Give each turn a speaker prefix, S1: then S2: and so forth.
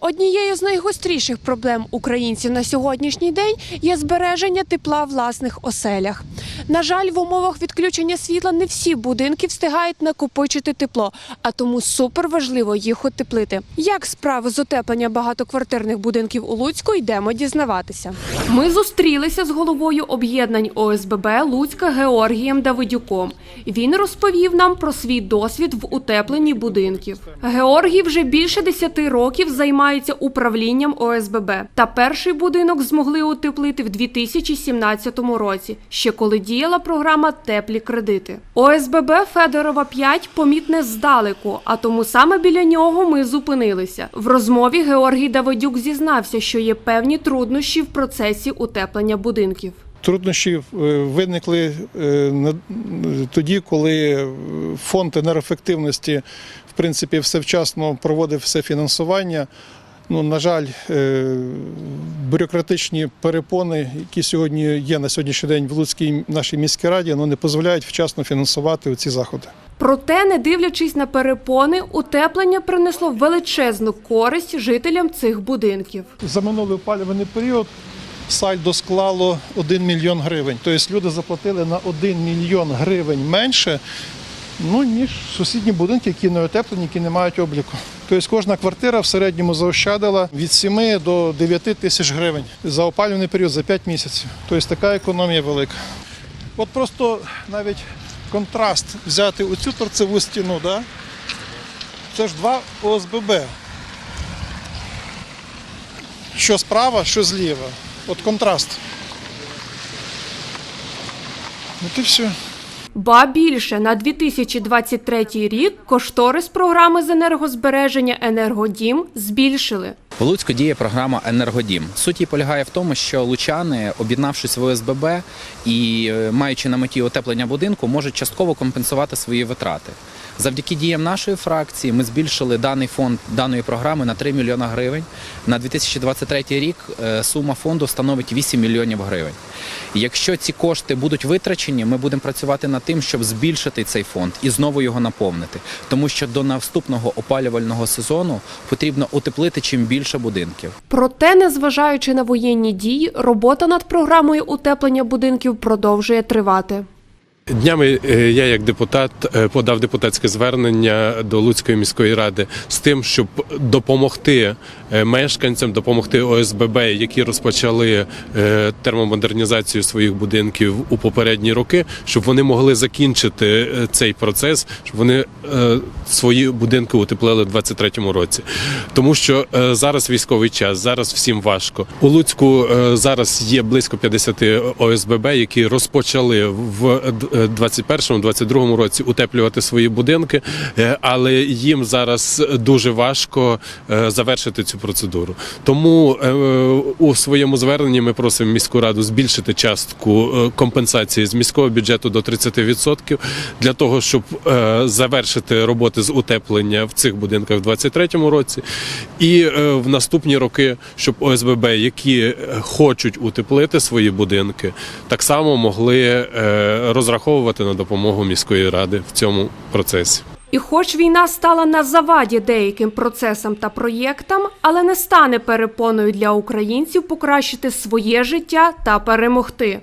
S1: Однією з найгостріших проблем українців на сьогоднішній день є збереження тепла в власних оселях. На жаль, в умовах відключення світла не всі будинки встигають накопичити тепло, а тому супер важливо їх утеплити. Як справи з утеплення багатоквартирних будинків у Луцьку йдемо дізнаватися. Ми зустрілися з головою об'єднань ОСББ Луцька Георгієм Давидюком. Він розповів нам про свій досвід в утепленні будинків. Георгій вже більше 10 років займається управлінням ОСББ. Та перший будинок змогли утеплити в 2017 році, ще коли діяла програма Теплі кредити. ОСББ Федорова 5 помітне здалеку, а тому саме біля нього ми зупинилися. В розмові Георгій Давидюк зізнався, що є певні труднощі в процесі утеплення будинків.
S2: Труднощі е, виникли е, тоді, коли е, фонд енергоефективності в принципі все вчасно проводив все фінансування. Ну, на жаль, е, бюрократичні перепони, які сьогодні є на сьогоднішній день в Луцькій нашій міській раді, ну, не дозволяють вчасно фінансувати ці заходи.
S1: Проте, не дивлячись на перепони, утеплення принесло величезну користь жителям цих будинків.
S2: За минулий опалювальний період сальдо склало 1 мільйон гривень. Тобто люди заплатили на 1 мільйон гривень менше, ну, ніж сусідні будинки, які не утеплені, які не мають обліку. Тобто кожна квартира в середньому заощадила від 7 до 9 тисяч гривень за опалювальний період за 5 місяців. Тобто така економія велика. От просто навіть контраст взяти оцю торцеву стіну, да? це ж два ОСББ що справа, що зліва. От контраст. От і все.
S1: Ба більше на 2023 рік кошторис програми з енергозбереження енергодім збільшили.
S3: В Луцьку діє програма Енергодім. Суть її полягає в тому, що лучани, об'єднавшись в ОСББ і е, маючи на меті утеплення будинку, можуть частково компенсувати свої витрати. Завдяки діям нашої фракції ми збільшили даний фонд даної програми на 3 мільйона гривень. На 2023 рік е, сума фонду становить 8 мільйонів гривень. Якщо ці кошти будуть витрачені, ми будемо працювати над тим, щоб збільшити цей фонд і знову його наповнити. Тому що до наступного опалювального сезону потрібно утеплити чим більше будинків.
S1: Проте, незважаючи на воєнні дії, робота над програмою утеплення будинків продовжує тривати.
S4: Днями е, я, як депутат, е, подав депутатське звернення до Луцької міської ради з тим, щоб допомогти е, мешканцям, допомогти ОСББ, які розпочали термомодернізацію своїх будинків у попередні роки, щоб вони могли закінчити цей процес, щоб вони свої будинки утеплили в 23-му році. Тому що зараз військовий час, зараз всім важко. У Луцьку зараз є близько 50 ОСББ, які розпочали в 21-22 році утеплювати свої будинки, е, але їм зараз дуже важко е, завершити цю процедуру. Тому е, у своєму зверненні ми просимо міську раду збільшити частку компенсації з міського бюджету до 30% для того, щоб завершити роботи з утеплення в цих будинках в 2023 році, і в наступні роки, щоб ОСББ, які хочуть утеплити свої будинки, так само могли е, розраховувати на допомогу міської ради в цьому процесі.
S1: І хоч війна стала на заваді деяким процесам та проєктам, але не стане перепоною для українців покращити своє життя та перемогти.